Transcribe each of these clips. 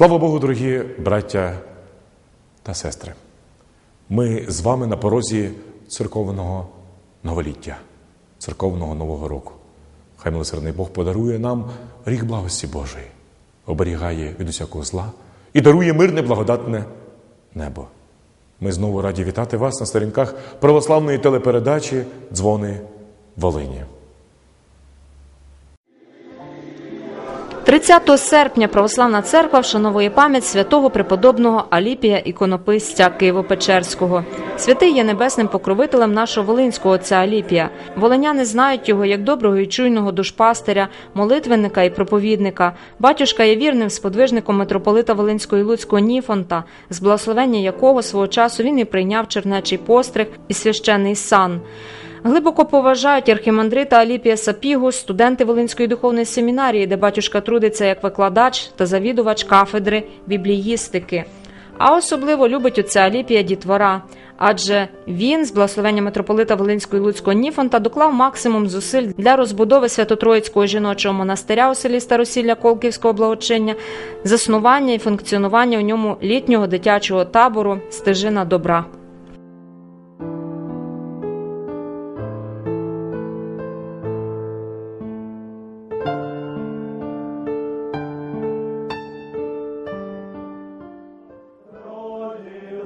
Слава Богу, дорогі браття та сестри. Ми з вами на порозі церковного новоліття, церковного Нового року. Хай милосердний Бог подарує нам рік благості Божої, оберігає від усякого зла і дарує мирне благодатне небо. Ми знову раді вітати вас на сторінках православної телепередачі Дзвони Волині. 30 серпня Православна церква вшановує пам'ять святого преподобного Аліпія іконописця Києво-Печерського. Святий є небесним покровителем нашого волинського отця Аліпія. Волиняни знають його як доброго і чуйного душпастиря, молитвенника і проповідника. Батюшка є вірним сподвижником митрополита Волинського і Луцького Ніфонта, з благословення якого свого часу він і прийняв чернечий постриг і священний сан. Глибоко поважають архімандрита Аліпія Сапігу, студенти Волинської духовної семінарії, де батюшка трудиться як викладач та завідувач кафедри бібліїстики. А особливо любить отця Аліпія дітвора, адже він з благословення митрополита Волинського і Луцького Ніфонта доклав максимум зусиль для розбудови Свято-Троїцького жіночого монастиря у селі Старосілля Колківського благочиння, заснування і функціонування у ньому літнього дитячого табору Стежина добра.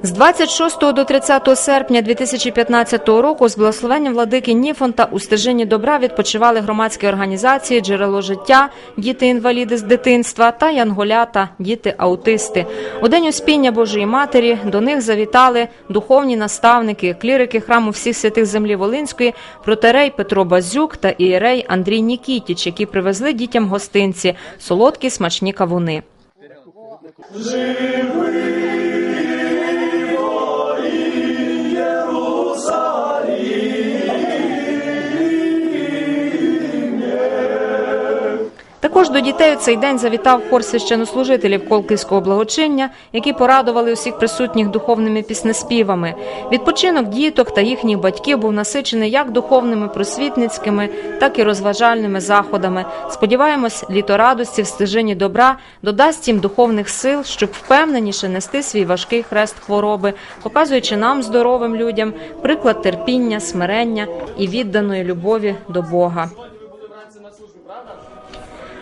З 26 до 30 серпня 2015 року з благословенням владики Ніфонта у стежині добра відпочивали громадські організації Джерело життя, діти-інваліди з дитинства та янголята, діти-аутисти. У день успіння Божої Матері до них завітали духовні наставники, клірики храму всіх святих землі Волинської, протерей Петро Базюк та ієрей Андрій Нікітіч, які привезли дітям гостинці, солодкі смачні кавуни. Також до дітей у цей день завітав хор священнослужителів Колківського благочиння, які порадували усіх присутніх духовними піснеспівами. Відпочинок діток та їхніх батьків був насичений як духовними просвітницькими, так і розважальними заходами. Сподіваємось, літо радості в стежині добра додасть їм духовних сил, щоб впевненіше нести свій важкий хрест хвороби, показуючи нам, здоровим людям, приклад терпіння, смирення і відданої любові до Бога.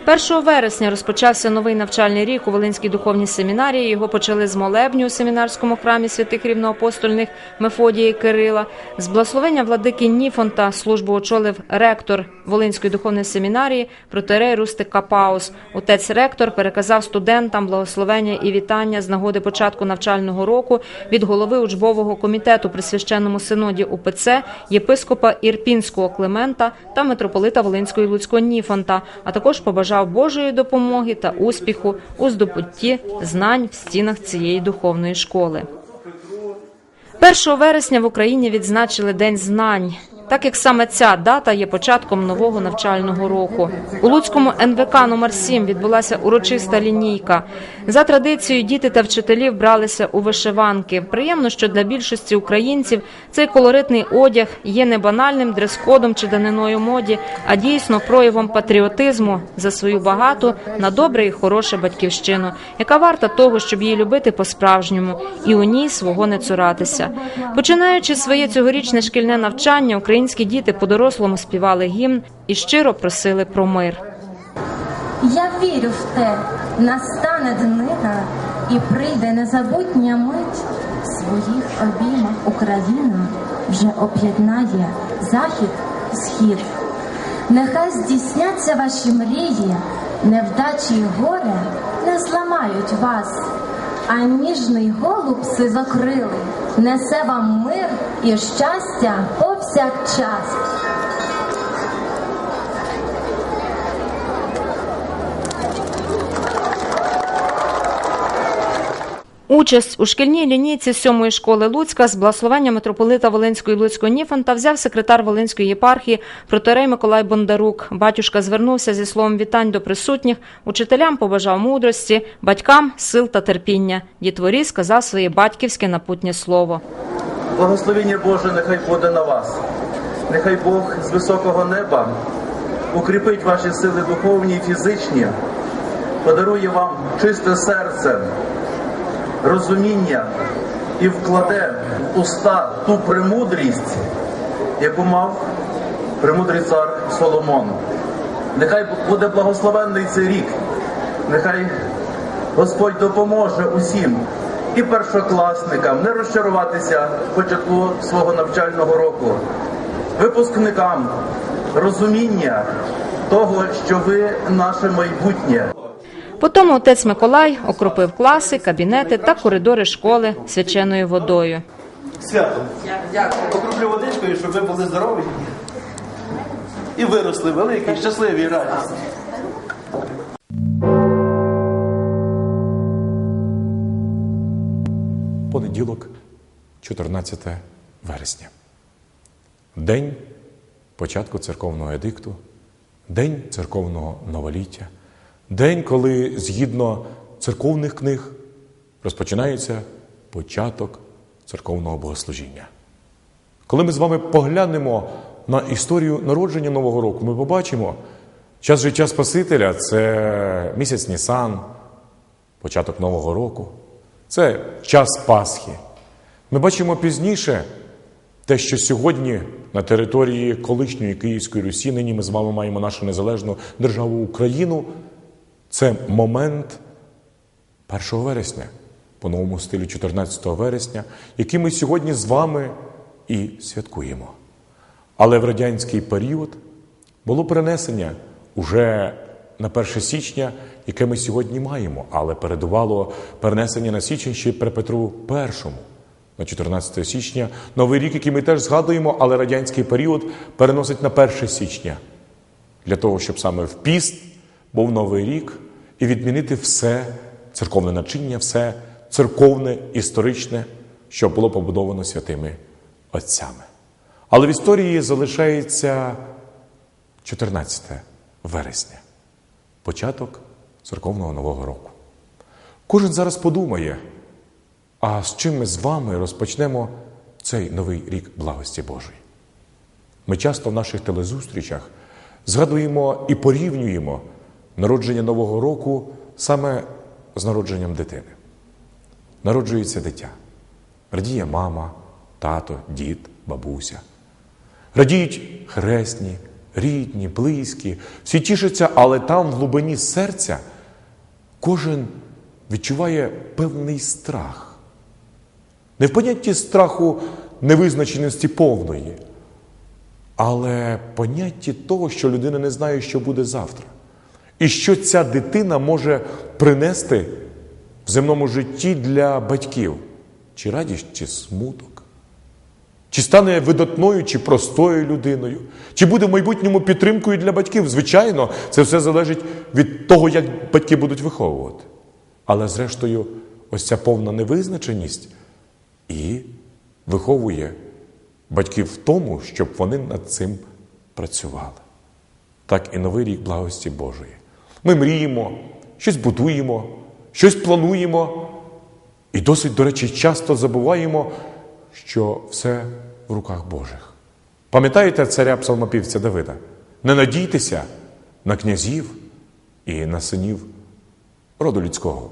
1 вересня розпочався новий навчальний рік у Волинській духовній семінарії. Його почали з молебню у семінарському храмі святих рівноапостольних Мефодія і Кирила. З благословення владики Ніфонта службу очолив ректор Волинської духовної семінарії протерей Рустик Капаус. Отець ректор переказав студентам благословення і вітання з нагоди початку навчального року від голови учбового комітету при священному синоді УПЦ, єпископа Ірпінського Климента та митрополита Волинського і Луцького Ніфонта, а також побажав Божої допомоги та успіху у здобутті знань в стінах цієї духовної школи. 1 вересня в Україні відзначили День знань. Так як саме ця дата є початком нового навчального року. У Луцькому НВК номер 7 відбулася урочиста лінійка. За традицією, діти та вчителі вбралися у вишиванки. Приємно, що для більшості українців цей колоритний одяг є не банальним дрес-кодом чи даниною моді, а дійсно проявом патріотизму за свою багату на добре і хороше батьківщину, яка варта того, щоб її любити по-справжньому і у ній свого не цуратися. Починаючи своє цьогорічне шкільне навчання, українські діти по-дорослому співали гімн і щиро просили про мир. Я вірю в те, настане днина і прийде незабутня мить. В своїх обіймах Україна вже об'єднає захід і схід. Нехай здійсняться ваші мрії, невдачі й горе не зламають вас, а ніжний голуб сизокрилий несе вам мир і щастя повсякчас. Участь у шкільній лінійці сьомої школи Луцька з благословення митрополита Волинської і Луцького Ніфонта взяв секретар Волинської єпархії протерей Миколай Бондарук. Батюшка звернувся зі словом вітань до присутніх, учителям побажав мудрості, батькам сил та терпіння. Дітворі сказав своє батьківське напутнє слово. Благословення Боже нехай буде на вас. Нехай Бог з високого неба укріпить ваші сили духовні і фізичні, подарує вам чисте серце, розуміння і вкладе в уста ту премудрість, яку мав премудрий цар Соломон. Нехай буде благословенний цей рік. Нехай Господь допоможе усім і першокласникам не розчаруватися в початку свого навчального року, випускникам розуміння того, що ви наше майбутнє. Потім отець Миколай окропив класи, кабінети та коридори школи свяченою водою. Свято. Покроплю водичкою, щоб ви були здорові і виросли великі, щасливі і радісні. Понеділок, 14 вересня. День початку церковного едикту, день церковного новоліття, день, коли згідно церковних книг розпочинається початок церковного богослужіння. Коли ми з вами поглянемо на історію народження Нового року, ми побачимо, час життя Спасителя це місяць Нісан, початок Нового року, це час Пасхи. Ми бачимо пізніше те, що сьогодні на території колишньої Київської Русі, нині ми з вами маємо нашу незалежну державу Україну. Це момент 1 вересня, по новому стилю 14 вересня, який ми сьогодні з вами і святкуємо. Але в радянський період було перенесення уже на 1 січня, яке ми сьогодні маємо, але передувало перенесення на січень ще при Петру І. На 14 січня новий рік, який ми теж згадуємо, але радянський період переносить на 1 січня для того, щоб саме в піст був новий рік і відмінити все церковне начиння, все церковне, історичне, що було побудовано святими отцями. Але в історії залишається 14 вересня, початок церковного нового року. Кожен зараз подумає, а з чим ми з вами розпочнемо цей новий рік благості Божої? Ми часто в наших телезустрічах згадуємо і порівнюємо народження Нового року саме з народженням дитини. Народжується дитя. Радіє мама, тато, дід, бабуся. Радіють хресні, рідні, близькі, всі тішаться, але там, в глибині серця, кожен відчуває певний страх. Не в понятті страху невизначеності повної, але понятті того, що людина не знає, що буде завтра. І що ця дитина може принести в земному житті для батьків, чи радість, чи смуток, чи стане видатною, чи простою людиною, чи буде в майбутньому підтримкою для батьків. Звичайно, це все залежить від того, як батьки будуть виховувати. Але, зрештою, ось ця повна невизначеність і виховує батьків в тому, щоб вони над цим працювали. Так і новий рік благості Божої. Ми мріємо, щось будуємо, щось плануємо, і досить, до речі, часто забуваємо, що все в руках Божих. Пам'ятаєте царя псалмопівця Давида? Не надійтеся на князів і на синів роду людського,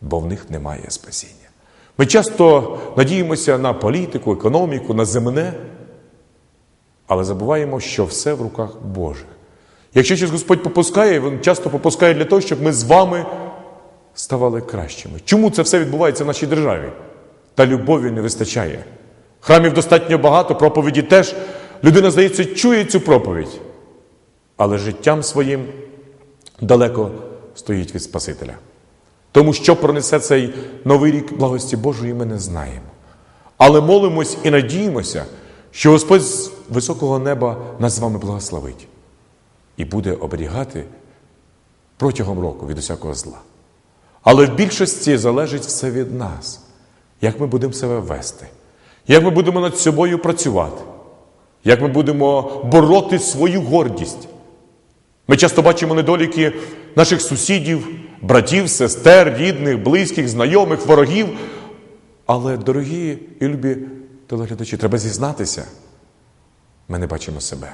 бо в них немає спасіння. Ми часто надіємося на політику, економіку, на земне, але забуваємо, що все в руках Божих. Якщо щось Господь попускає, Він часто попускає для того, щоб ми з вами ставали кращими. Чому це все відбувається в нашій державі? Та любові не вистачає. Храмів достатньо багато, проповіді теж. Людина, здається, чує цю проповідь, але життям своїм далеко стоїть від Спасителя. Тому що пронесе цей новий рік благості Божої, ми не знаємо. Але молимось і надіємося, що Господь з високого неба нас з вами благословить і буде оберігати протягом року від усякого зла. Але в більшості залежить все від нас, як ми будемо себе вести, як ми будемо над собою працювати, як ми будемо бороти свою гордість. Ми часто бачимо недоліки наших сусідів, братів, сестер, рідних, близьких, знайомих, ворогів. Але, дорогі і любі телеглядачі, треба зізнатися, ми не бачимо себе.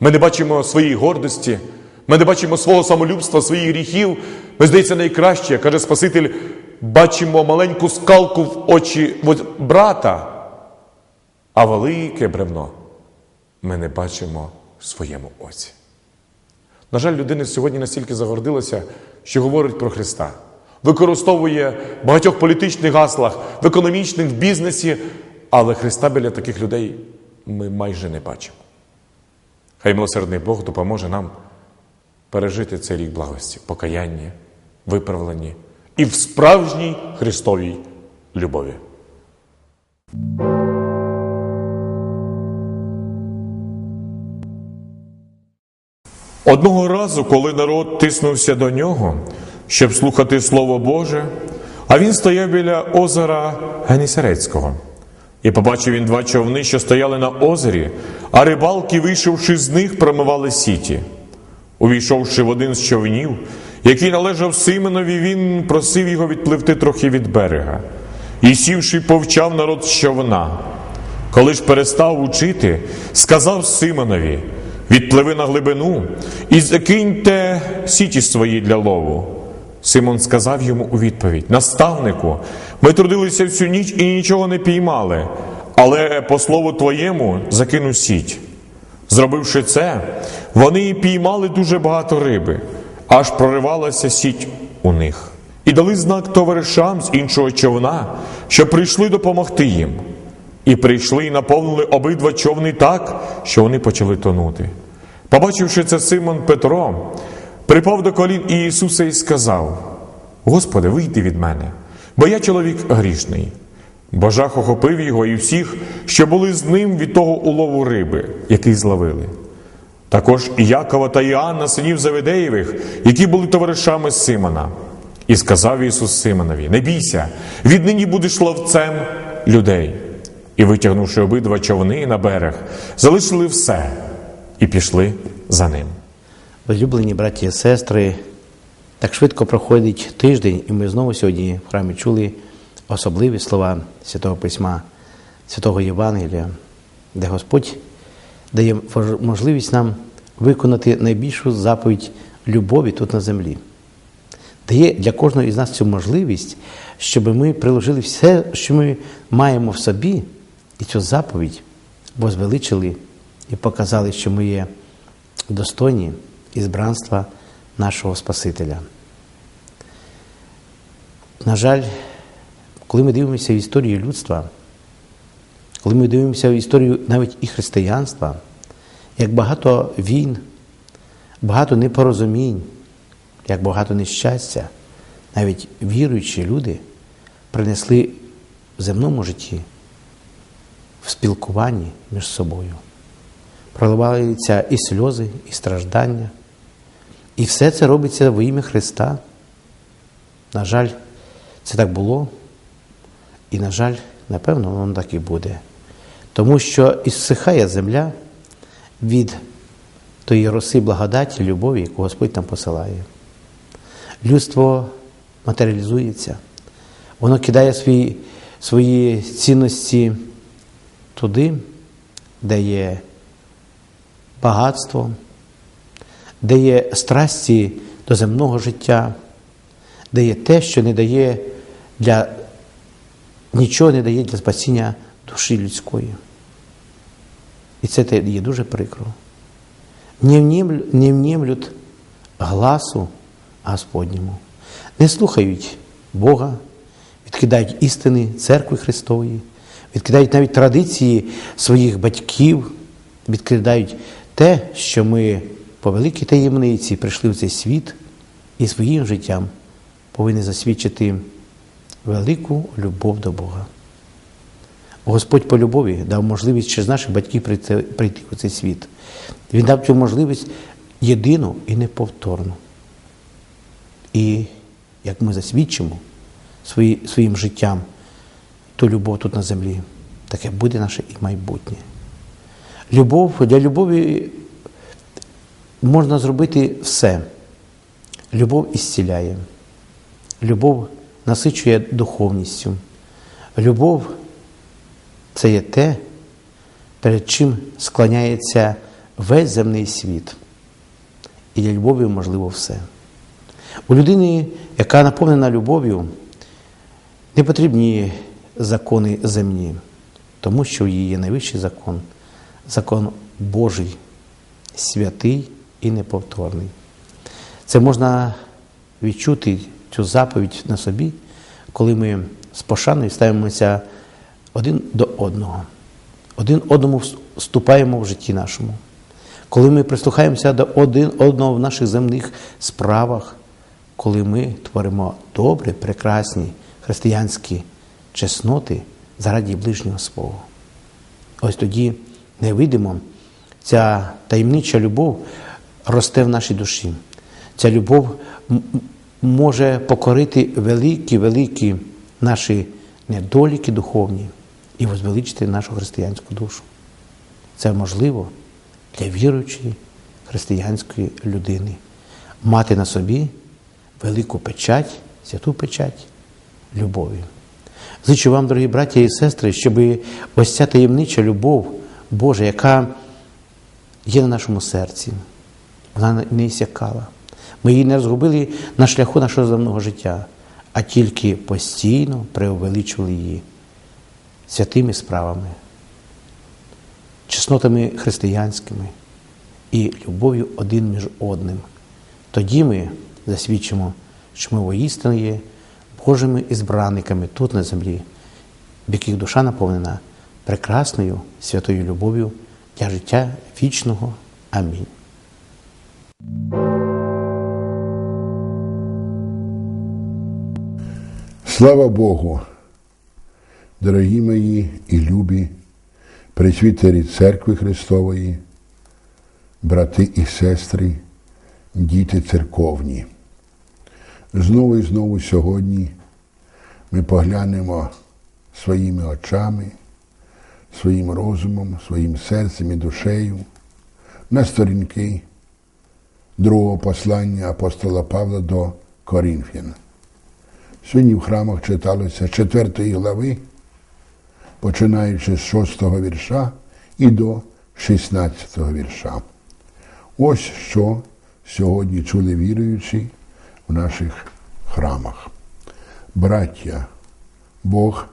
Ми не бачимо своєї гордості, ми не бачимо свого самолюбства, своїх гріхів. Ми, здається, найкраще, каже Спаситель, бачимо маленьку скалку в очі брата, а велике бревно ми не бачимо в своєму оці. На жаль, людина сьогодні настільки загордилася, що говорить про Христа, використовує в багатьох політичних гаслах, в економічних, в бізнесі, але Христа біля таких людей ми майже не бачимо. Хай милосердний Бог допоможе нам пережити цей рік благості, покаяння, виправлення і в справжній Христовій любові. Одного разу, коли народ тиснувся до нього, щоб слухати Слово Боже, а він стояв біля озера Генісарецького. І побачив він два човни, що стояли на озері, а рибалки, вийшовши з них, промивали сіті. Увійшовши в один з човнів, який належав Симонові, він просив його відпливти трохи від берега. І сівши, повчав народ з човна. Коли ж перестав учити, сказав Симонові: відпливи на глибину і закиньте сіті свої для лову. Симон сказав йому у відповідь: Наставнику, ми трудилися всю ніч і нічого не піймали, але по слову твоєму закину сіть. Зробивши це, вони і піймали дуже багато риби, аж проривалася сіть у них. І дали знак товаришам з іншого човна, що прийшли допомогти їм. І прийшли і наповнили обидва човни так, що вони почали тонути. Побачивши це, Симон Петро припав до колін Ісуса і сказав: Господи, вийди від мене, бо я чоловік грішний. Бо жах охопив його і всіх, що були з ним від того улову риби, який зловили. Також і Якова та Іоанна, синів Заведеєвих, які були товаришами Симона. І сказав Ісус Симонові: Не бійся, віднині будеш ловцем людей. І, витягнувши обидва човни на берег, залишили все і пішли за ним. Возлюблені браті і сестри, так швидко проходить тиждень, і ми знову сьогодні в храмі чули особливі слова Святого Письма, Святого Євангелія, де Господь дає можливість нам виконати найбільшу заповідь любові тут на землі. Дає для кожного із нас цю можливість, щоб ми приложили все, що ми маємо в собі, і цю заповідь возвеличили і показали, що ми є достойні ізбранства нашого Спасителя. На жаль, коли ми дивимося в історію людства, коли ми дивимося в історію навіть і християнства, як багато війн, багато непорозумінь, як багато нещастя, навіть віруючі люди принесли в земному житті, в спілкуванні між собою. Проливаються і сльози, і страждання. І все це робиться во ім'я Христа. На жаль, це так було. І, на жаль, напевно, воно так і буде. Тому що ісхає земля від тої роси благодаті, любові, яку Господь там посилає. Людство матеріалізується, воно кидає свої, свої цінності туди, де є багатство, де є страсті до земного життя, де є те, що не дає для нічого не дає для спасіння душі людської. І це є дуже прикро. Не внімлють гласу Господньому, не слухають Бога, відкидають істини церкви Христової, відкидають навіть традиції своїх батьків, відкидають те, що ми по великій таємниці прийшли в цей світ і своїм життям повинні засвідчити велику любов до Бога. Господь по любові дав можливість через наших батьків прийти, у цей світ. Він дав цю можливість єдину і неповторну. І як ми засвідчимо свої, своїм життям ту любов тут на землі, таке буде наше і майбутнє. Любов для любові можна зробити все. Любов ісціляє, любов насичує духовністю. Любов це є те, перед чим склоняється весь земний світ. І для любові можливо все. У людини, яка наповнена любов'ю, не потрібні закони земні, тому що її є найвищий закон закон Божий, святий і неповторний. Це можна відчути цю заповідь на собі, коли ми з пошаною ставимося один до одного, один одному вступаємо в житті нашому. Коли ми прислухаємося до один одного в наших земних справах, коли ми творимо добре, прекрасні християнські чесноти заради ближнього свого. Ось тоді невидимо ця таємнича любов росте в нашій душі. Ця любов може покорити великі-великі наші недоліки духовні і возвеличити нашу християнську душу. Це можливо для віруючої християнської людини мати на собі велику печать, святу печать любові. Зичу вам, дорогі браті і сестри, щоб ось ця таємнича любов Божа, яка є на нашому серці, вона не іссякала. Ми її не згубили на шляху нашого земного життя, а тільки постійно преувеличували її святими справами, чеснотами християнськими і любов'ю один між одним. Тоді ми засвідчимо, що ми воістину є Божими ізбранниками тут на землі, в яких душа наповнена прекрасною святою любов'ю для життя вічного. Амінь. Слава Богу, дорогі мої і любі, присвітері Церкви Христової, брати і сестри, діти церковні. Знову і знову сьогодні ми поглянемо своїми очами, своїм розумом, своїм серцем і душею на сторінки другого послання апостола Павла до Корінфян. Сьогодні в храмах читалося 4 глави, починаючи з 6 вірша і до 16 вірша. Ось що сьогодні чули віруючі в наших храмах. Браття, Бог,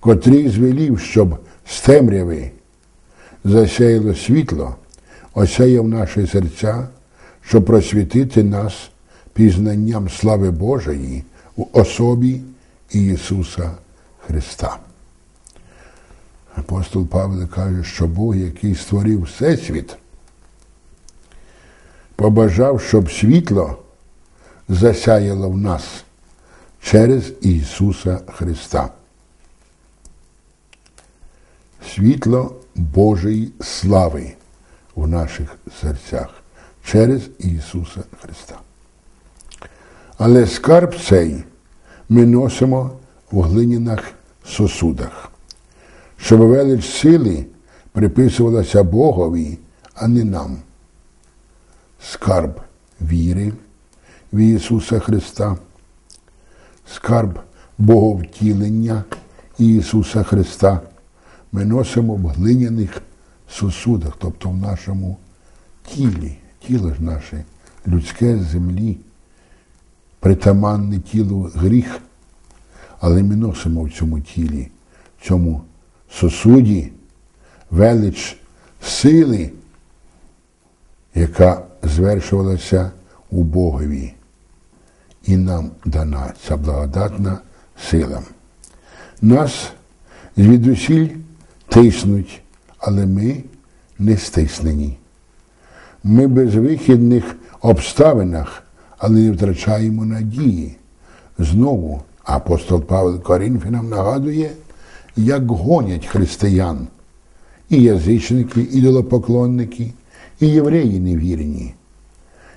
котрий звелів, щоб з темряви засяяло світло, осяяв наші серця, щоб просвітити нас пізнанням слави Божої у особі Ісуса Христа. Апостол Павло каже, що Бог, який створив Всесвіт, побажав, щоб світло засяяло в нас через Ісуса Христа. Світло Божої слави в наших серцях через Ісуса Христа. Але скарб цей ми носимо в глинянах сосудах, щоб велич сили приписувалася Богові, а не нам. Скарб віри в Ісуса Христа, скарб Боговтілення Ісуса Христа ми носимо в глиняних сосудах, тобто в нашому тілі, тіло ж наше, людське землі притаманне тілу гріх, але ми носимо в цьому тілі, в цьому сосуді велич сили, яка звершувалася у Богові, і нам дана ця благодатна сила. Нас звідусіль тиснуть, але ми не стиснені. Ми безвихідних обставинах але не втрачаємо надії. Знову апостол Павел Корінфянам нагадує, як гонять християн і язичники, і ідолопоклонники, і євреї невірні.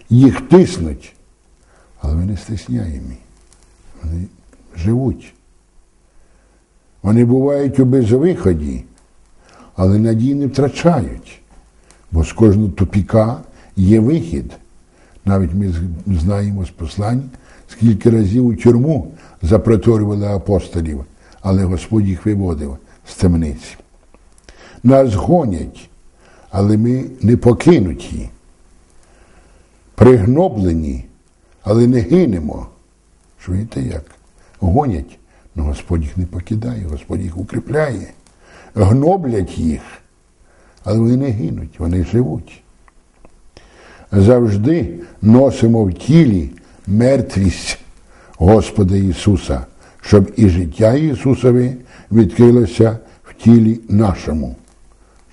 Їх тиснуть, Але вони стисняємі. Вони живуть. Вони бувають у безвиході, але надії не втрачають. Бо з кожного тупіка є вихід. Навіть ми знаємо з послань, скільки разів у тюрму запроторювали апостолів, але Господь їх виводив з темниці. Нас гонять, але ми не покинуті, пригноблені, але не гинемо. Чуєте як? Гонять, але Господь їх не покидає, Господь їх укріпляє, гноблять їх, але вони не гинуть, вони живуть. Завжди носимо в тілі мертвість Господа Ісуса, щоб і життя Ісусові відкрилося в тілі нашому.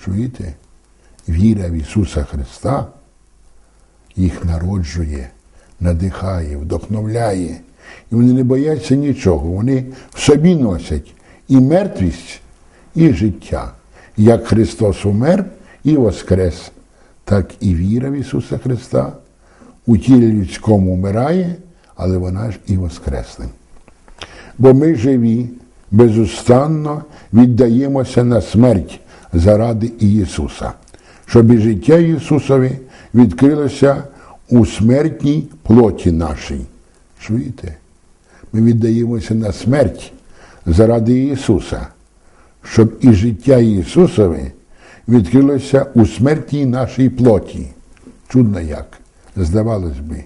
Чуєте? Віра в Ісуса Христа їх народжує, надихає, вдохновляє. І вони не бояться нічого. Вони в собі носять і мертвість, і життя. Як Христос умер і воскрес, так і віра в Ісуса Христа у тілі людському вмирає, але вона ж і воскресне. Бо ми живі, безустанно віддаємося на смерть заради Ісуса, щоб і життя Ісусові відкрилося у смертній плоті нашій. Чуєте? Ми віддаємося на смерть заради Ісуса, щоб і життя Ісусове відкрилося у смертній нашій плоті. Чудно як, здавалось би.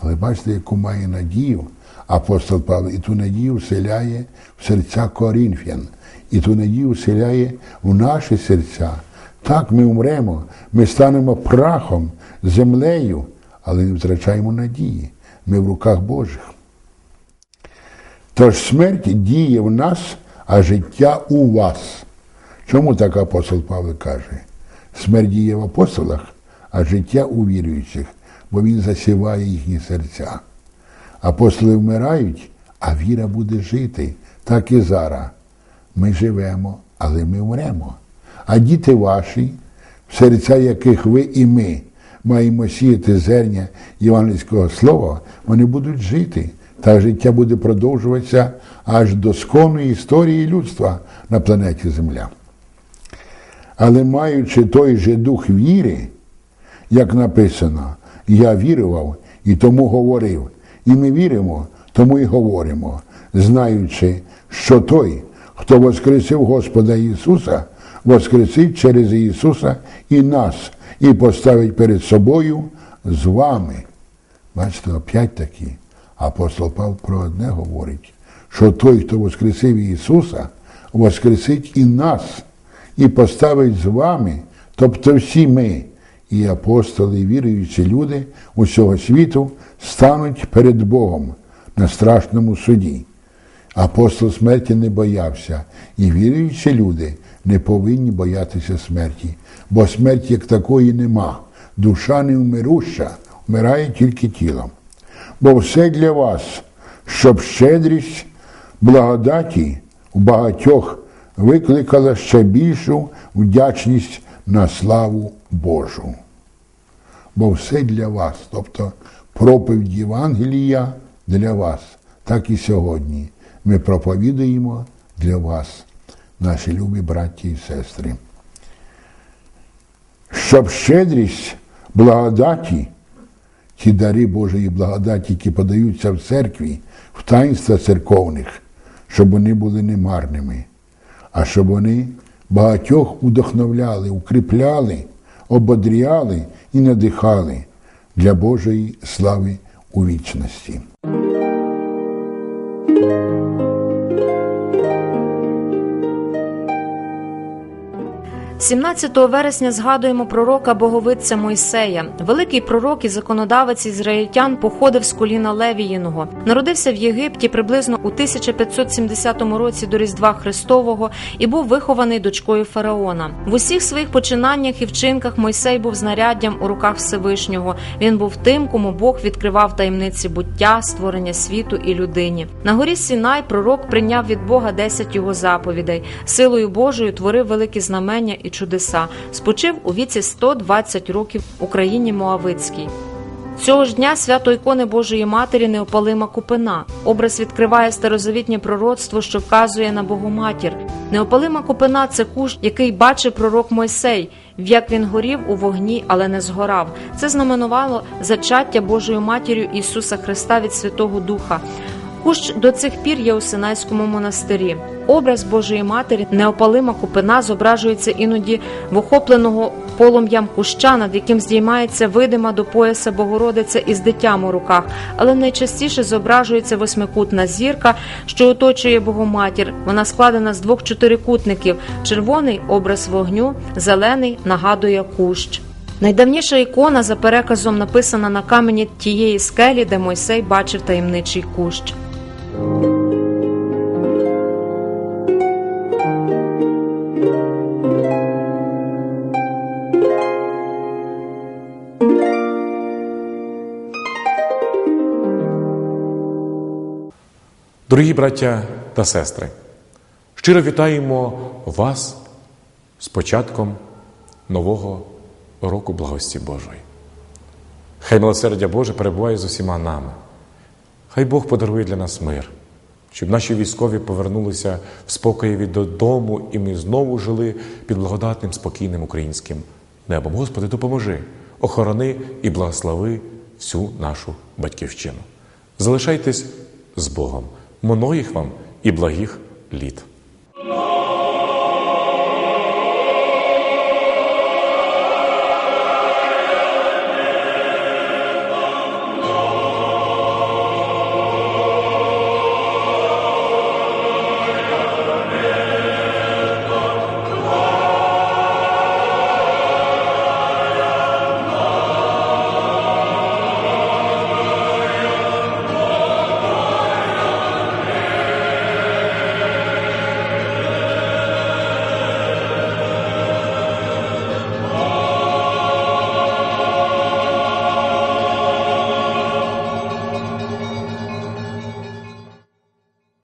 Але бачите, яку має надію апостол Павло, і ту надію вселяє в серця Корінфян, і ту надію вселяє в наші серця. Так ми умремо, ми станемо прахом, землею, але не втрачаємо надії. Ми в руках Божих. Тож смерть діє в нас, а життя у вас. Чому так апостол Павло каже? Смерть діє в апостолах, а життя у віруючих, бо він засіває їхні серця. Апостоли вмирають, а віра буде жити. Так і зараз. Ми живемо, але ми вмремо. А діти ваші, в серця яких ви і ми маємо сіяти зерня євангельського слова, вони будуть жити. Та життя буде продовжуватися аж до сконої історії людства на планеті Земля. Але маючи той же дух віри, як написано, я вірував і тому говорив. І ми віримо, тому і говоримо, знаючи, що той, хто воскресив Господа Ісуса, воскресить через Ісуса і нас, і поставить перед собою з вами. Бачите, опять таки, апостол Павло про одне говорить, що той, хто воскресив Ісуса, воскресить і нас, і поставить з вами, тобто всі ми, і апостоли, і віруючі люди усього світу стануть перед Богом на страшному суді. Апостол смерті не боявся, і віруючі люди не повинні боятися смерті, бо смерті як такої нема. Душа не вмируща, вмирає тільки тілом. Бо все для вас, щоб щедрість благодаті у багатьох викликала ще більшу вдячність на славу Божу. Бо все для вас, тобто проповідь Євангелія для вас, так і сьогодні. Ми проповідуємо для вас, наші любі браті і сестри. Щоб щедрість благодаті, ті дари Божої благодаті, які подаються в церкві, в таїнства церковних, щоб вони були немарними, а щоб вони багатьох удохновляли, укріпляли, ободряли і надихали для Божої слави у вічності. 17 вересня згадуємо пророка боговидця Мойсея. Великий пророк і законодавець ізраїльтян походив з коліна Левіїного. Народився в Єгипті приблизно у 1570 році до Різдва Христового і був вихований дочкою фараона. В усіх своїх починаннях і вчинках Мойсей був знаряддям у руках Всевишнього. Він був тим, кому Бог відкривав таємниці буття, створення світу і людині. На горі Сінай пророк прийняв від Бога 10 його заповідей. Силою Божою творив великі знамення і чудеса. Спочив у віці 120 років Україні Моавицькій. Цього ж дня свято ікони Божої Матері Неопалима Купина. Образ відкриває старозавітнє пророцтво, що вказує на Богоматір. Неопалима Купина це кущ, який бачив пророк Мойсей, як він горів у вогні, але не згорав. Це знаменувало зачаття Божою матір'ю Ісуса Христа від Святого Духа. Кущ до цих пір є у Синайському монастирі. Образ Божої Матері, неопалима купина, зображується іноді в охопленого полум'ям куща, над яким здіймається видима до пояса Богородиця із дитям у руках, але найчастіше зображується восьмикутна зірка, що оточує Богоматір. Вона складена з двох чотирикутників: червоний образ вогню, зелений нагадує кущ. Найдавніша ікона за переказом написана на камені тієї скелі, де Мойсей бачив таємничий кущ. Дорогі браття та сестри, щиро вітаємо вас з початком нового року благості Божої. Хай милосердя Боже перебуває з усіма нами. Хай Бог подарує для нас мир, щоб наші військові повернулися в спокоєві додому, і ми знову жили під благодатним, спокійним українським небом. Господи, допоможи, охорони і благослови всю нашу батьківщину. Залишайтесь з Богом, моноїх вам і благих літ.